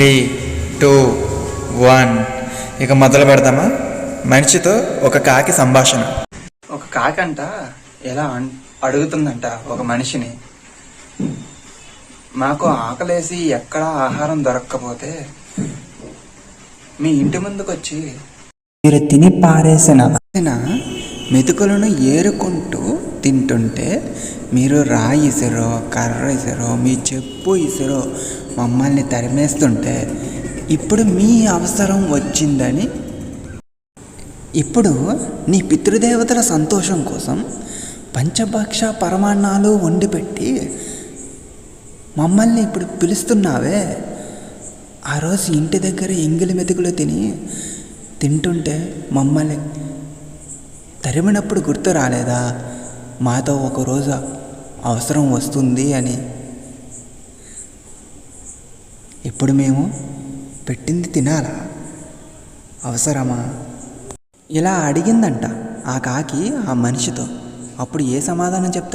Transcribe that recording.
Three two one. ఇక మొదలు పెడదామా? మనిషితో ఒక కాకి సంభాషణ. ఒక కాకి అంట ఎలా అడుగుతుందంట ఒక మనిషిని. మాకు ఆకలేసి ఎక్కడ ఆహారం దొరక్కపోతే మీ ఇంటి ముందుకు వచ్చి మీరు తిని పారేసిన పారేసిన మెతుకులను ఏరుకుంటూ తింటుంటే మీరు రాయి కర్ర ఇసరో మీ చెప్పు ఇసరో మమ్మల్ని తరిమేస్తుంటే ఇప్పుడు మీ అవసరం వచ్చిందని. ఇప్పుడు నీ పితృదేవతల సంతోషం కోసం పంచభక్ష పరమాన్నాలు వండిపెట్టి మమ్మల్ని ఇప్పుడు పిలుస్తున్నావే. ఆ రోజు ఇంటి దగ్గర ఎంగిలి మెతుకులు తిని తింటుంటే మమ్మల్ని తరిమినప్పుడు గుర్తు రాలేదా? మాతో ఒకరోజు అవసరం వస్తుంది అని. ఇప్పుడు మేము పెట్టింది తినాలా? అవసరమా? ఇలా అడిగిందంట ఆ కాకి ఆ మనిషితో. అప్పుడు ఏ సమాధానం చెప్తా